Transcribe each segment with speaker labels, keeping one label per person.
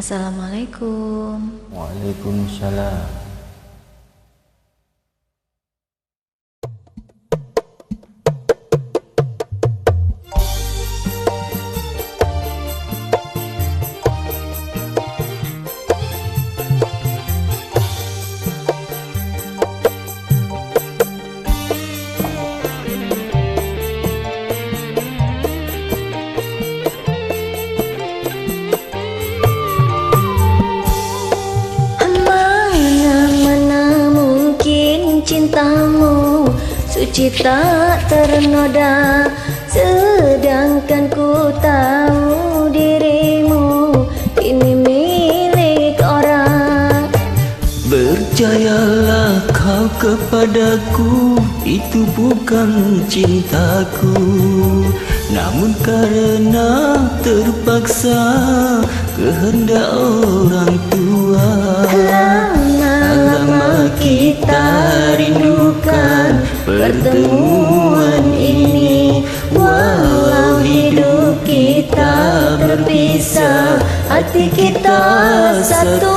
Speaker 1: Assalamualaikum.
Speaker 2: Waalaikumsalam.
Speaker 1: Suci tak ternoda Sedangkan ku tahu dirimu Ini milik orang.
Speaker 3: Berjayalah kau kepadaku Itu bukan cintaku. Namun karena terpaksa Kehendak orang tua.
Speaker 1: Lama-lama kita rindukan pertemuan ini Walau hidup kita berpisah Hati kita satu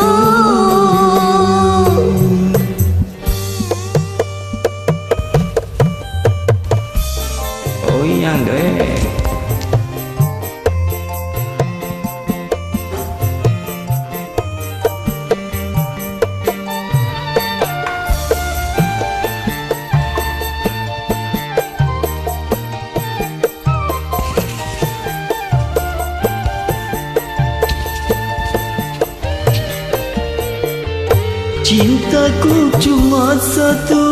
Speaker 3: Cintaku cuma satu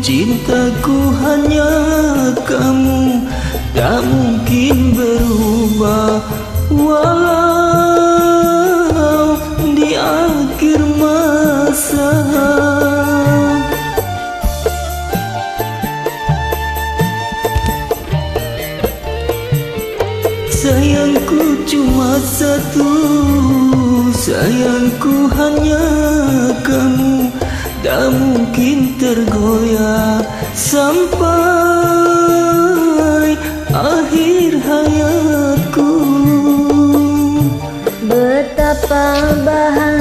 Speaker 3: Cintaku hanya kamu. Tak mungkin berubah Walau di akhir masa Sayangku hanya kamu Tak mungkin tergoyah Sampai akhir hayatku.
Speaker 1: Betapa bahagianya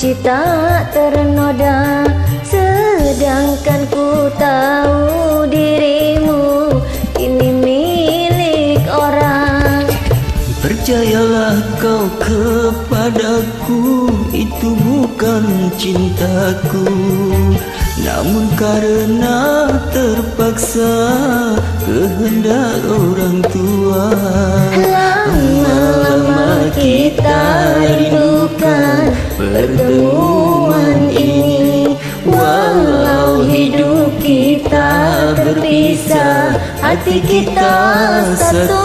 Speaker 1: Suci tak ternoda Sedangkan ku tahu dirimu Ini milik orang.
Speaker 3: Percayalah kau kepadaku Itu bukan cintaku. Namun karena terpaksa Kehendak orang tua.
Speaker 1: Lama-lama Hati kita satu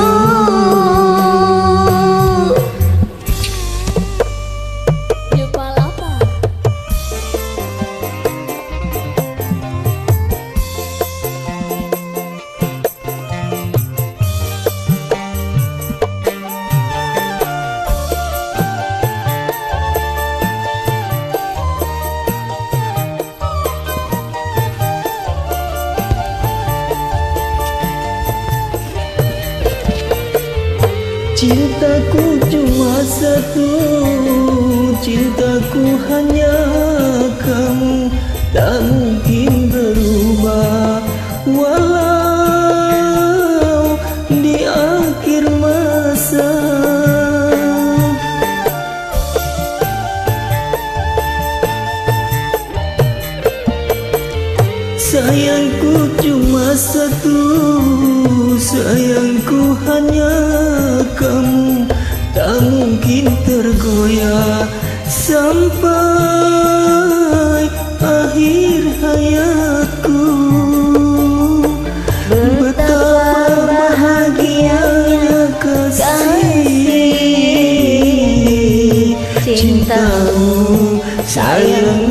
Speaker 3: Cintaku cuma satu Cintaku hanya Sayangku cuma satu Sayangku hanya kamu. Tak mungkin tergoyah Sampai akhir hayatku. Betapa bahagianya kasih Cintamu, sayangmu,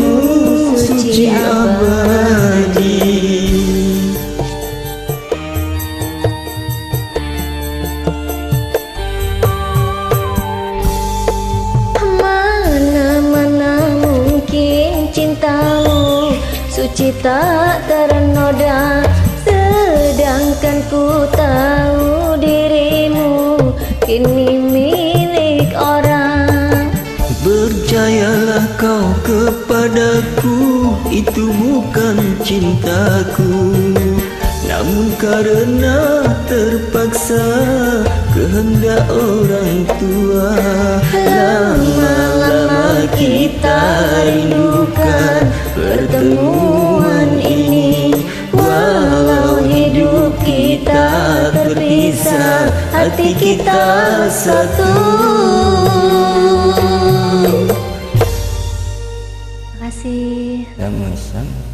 Speaker 3: Suci
Speaker 1: tak ternoda Sedangkan ku tahu dirimu Kini milik orang.
Speaker 3: Berjayalah kau kepadaku Itu bukan cintaku. Namun karena terpaksa Kehendak orang tua
Speaker 1: Lama-lama kita rindukan pertemuan ini Walau hidup kita terpisah Hati kita satu. Terima kasih